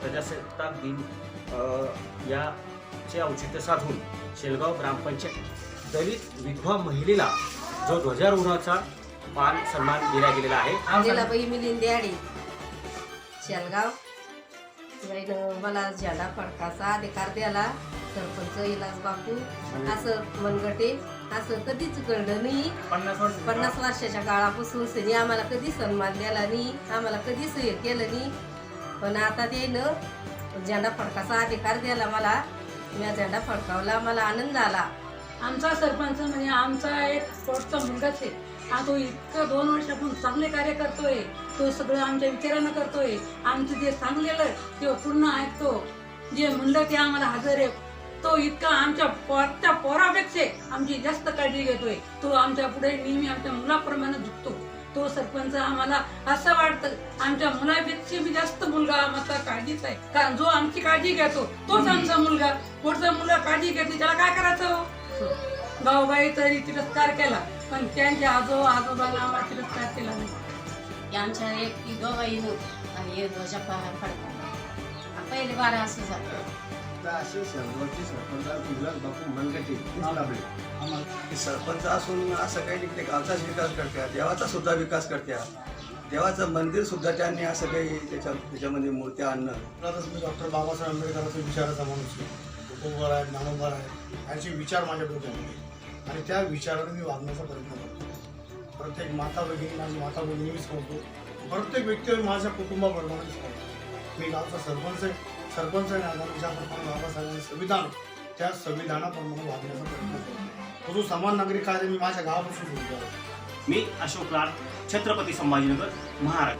प्रजासत्ताक दिन याचे औचित्य साधून शेलगाव ग्रामपंचायत दलित विधवा महिलेला जो ध्वजारोहणाचा मान सन्मान दिला गेलेला आहे. मिलिंद शेलगाव. मला झेंडा फडकाचा अधिकार द्याला सरपंच इलाज बापू असं मनगटे असं कधीच घडलं नाही. पन्नास वर्षाच्या काळापासून सनी आम्हाला कधी सन्मान द्याला नाही आम्हाला कधीच हे केलं नाही. पण आता ते न झेंडा फडकाचा अधिकार द्याला मला मी झेंडा फडकावला मला आनंद झाला आमचा सरपंच म्हणजे आमचा एक पोटचा मुलगाच आहे. हा तो इतकं दोन वर्षापासून चांगले कार्य करतोय. तो सगळं आमच्या विचारानं करतोय. आमचं जे सांगलेलं ते पूर्ण ऐकतो. जे म्हणलं ते आम्हाला हजर आहे. तो इतका आमच्या पोरच्या पोरापेक्षा आमची जास्त काळजी घेतोय. तो आमच्या पुढे नेहमी आमच्या मुलाप्रमाणे झुकतो. तो सरपंच आम्हाला असं वाटतं आमच्या मुलापेक्षा बी जास्त मुलगा आम्हाला काळजीच आहे. कारण जो आमची काळजी घेतो तोच आमचा मुलगा. पुढचा मुलगा काळजी घेते त्याला काय करायचं हो? गावगाई तरी तिरस्कार केला पण त्यांच्या आजो आजोबाला आम्हाला तिरस्कार केला नाही. आमच्या एक दोघाईनं आणि एक पहिले बारा असं झालं. असे सरपंच विलास बापू मनगटे लाभले. की सरपंच असून असं काही नाही ते गावचाच विकास करत्या देवाचा सुद्धा विकास करत्या. देवाचं मंदिर सुद्धा त्यांनी असं काही त्याच्या त्याच्यामध्ये मूर्त्या आणणं मी डॉक्टर बाबासाहेब आंबेडकरांचा विचाराचा माणूस आहे. कुटुंबार आहे ज्ञानोबार आहे यांचे विचार माझ्या डोक्यामध्ये आणि त्या विचाराने मी वागण्याचा प्रयत्न करतो. प्रत्येक माता भगिनी माझी माता भगिनी मी समजतो प्रत्येक व्यक्ती माझ्या करतो. मी गावचा सरपंच आहे. सरपंच आहे आणि ज्याप्रमाणे बाबासाहेबांनी संविधान त्या संविधानाप्रमाणे वागण्याचा प्रयत्न करतो तो जो समान नागरिक कार्य मी माझ्या गावापासून सुरू केला. मी अशोक लाड छत्रपती संभाजीनगर महाराष्ट्र.